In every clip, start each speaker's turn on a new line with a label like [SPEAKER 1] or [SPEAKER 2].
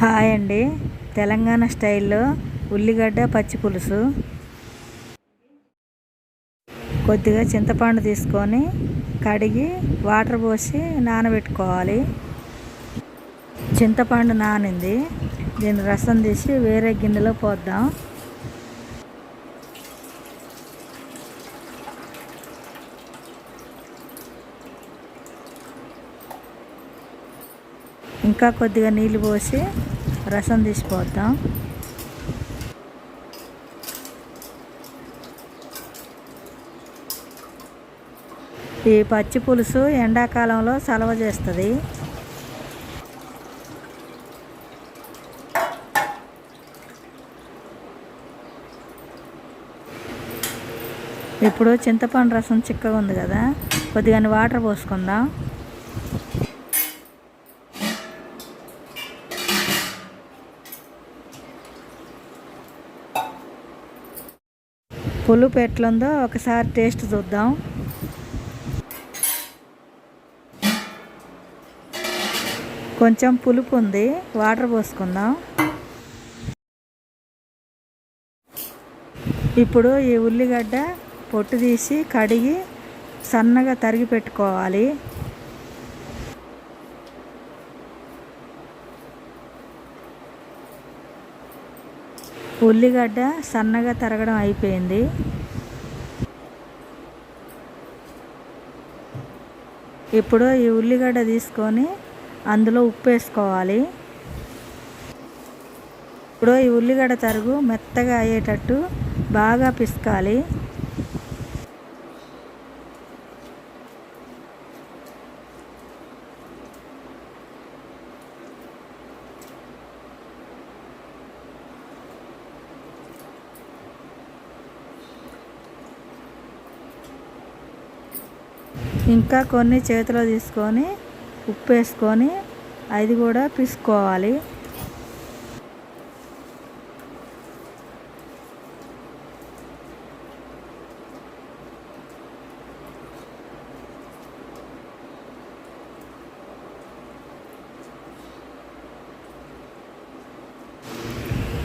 [SPEAKER 1] Hi అండి. తెలంగాణ స్టైల్లో ఉల్లిగడ్డ పచ్చి పులుసు. కొద్దిగా చింతపండు తీసుకొని కడిగి వాటర్ పోసి నానబెట్టుకోవాలి. చింతపండు నానింది. దీని రసం తీసి వేరే గిన్నెలో పోద్దాం. ఇంకా కొద్దిగా నీళ్ళు పోసి రసం తీసిపోద్దాం ఈ పచ్చి పులుసు ఎండాకాలంలో సలవ చేస్తుంది. ఇప్పుడు చింతపండు రసం చిక్కగా ఉంది కదా కొద్దిగా వాటర్ పోసుకుందాం. పులుపు ఎట్లుందో ఒకసారి టేస్ట్ చూద్దాం. కొంచెం పులుపు ఉంది వాటర్ పోసుకుందాం. ఇప్పుడు ఈ ఉల్లిగడ్డ పొట్టు తీసి కడిగి సన్నగా తరిగి పెట్టుకోవాలి. ఉల్లిగడ్డ సన్నగా తరగడం అయిపోయింది. ఇప్పుడు ఈ ఉల్లిగడ్డ తీసుకొని అందులో ఉప్పు వేసుకోవాలి. ఇప్పుడు ఈ ఉల్లిగడ్డ తరుగు మెత్తగా అయ్యేటట్టు బాగా పిసకాలి. ఇంకా కొన్ని చేతిలో తీసుకొని ఉప్పు వేసుకొని అది కూడా పిసుకోవాలి.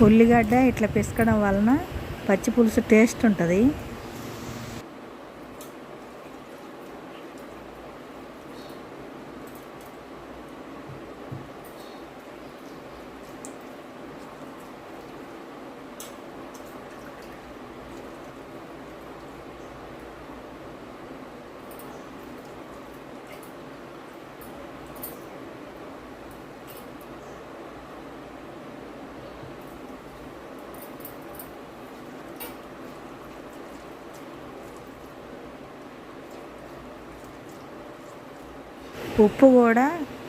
[SPEAKER 1] ఉల్లిగడ్డ ఇట్లా పిసకడం వలన పచ్చి పులుసు టేస్ట్ ఉంటుంది. ఉప్పు కూడా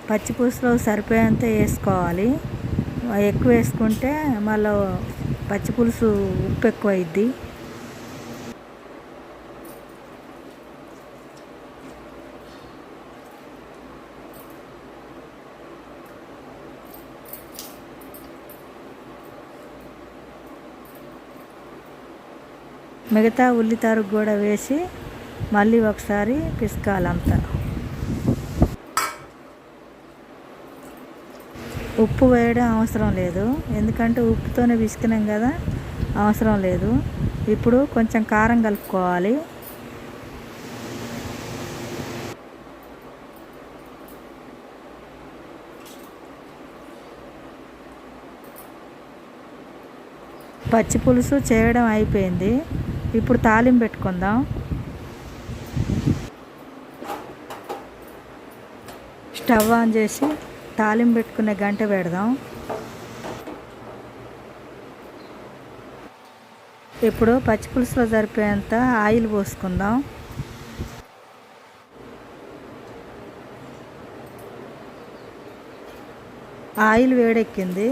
[SPEAKER 1] పచ్చి పులుసులో సరిపోయేంత వేసుకోవాలి. ఎక్కువ వేసుకుంటే మళ్ళీ పచ్చిపులుసు ఉప్పు ఎక్కువ అయింది మిగతా ఉల్లి తరుగు కూడా వేసి మళ్ళీ ఒకసారి పిసకాలంతా. ఉప్పు వేయడం అవసరం లేదు. ఎందుకంటే ఉప్పుతోనే పిసికినాం కదా అవసరం లేదు. ఇప్పుడు కొంచెం కారం కలుపుకోవాలి. పచ్చి పులుసు చేయడం అయిపోయింది. ఇప్పుడు తాలింపు పెట్టుకుందాం. స్టవ్ ఆన్ చేసి తాలింపు పెట్టుకునే గంట పెడదాం. ఇప్పుడు పచ్చిపులుసులో సరిపోయేంత ఆయిల్ పోసుకుందాం. ఆయిల్ వేడెక్కింది.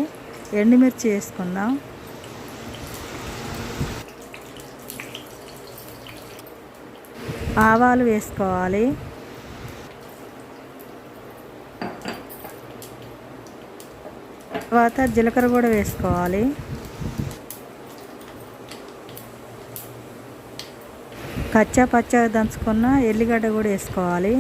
[SPEAKER 1] ఎండుమిర్చి వేసుకుందాం. ఆవాలు వేసుకోవాలి. తర్వాత జీలకర్ర కూడా వేసుకోవాలి. కచ్చా పచ్చ దంచుకున్న ఎల్లిగడ్డ కూడా వేసుకోవాలి.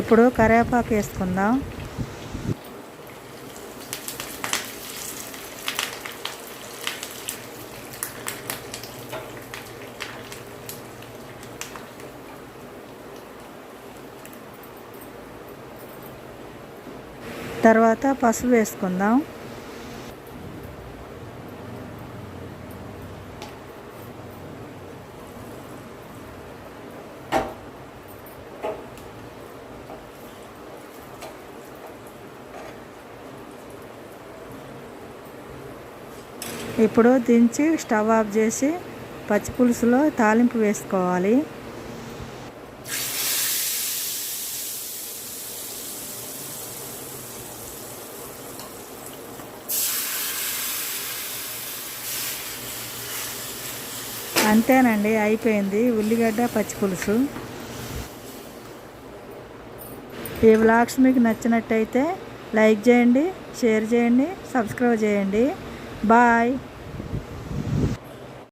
[SPEAKER 1] ఇప్పుడు కరివేపాకు వేసుకుందాం. తర్వాత పసుపు వేసుకుందాం. ఇప్పుడు దించి స్టవ్ ఆఫ్ చేసి పచ్చి పులుసులో తాలింపు వేసుకోవాలి. అంతేనండి అయిపోయింది. ఉల్లిగడ్డ పచ్చి పులుసు. ఈ వ్లాగ్స్ మీకు నచ్చినట్టయితే లైక్ చేయండి షేర్ చేయండి సబ్స్క్రైబ్ చేయండి. బాయ్.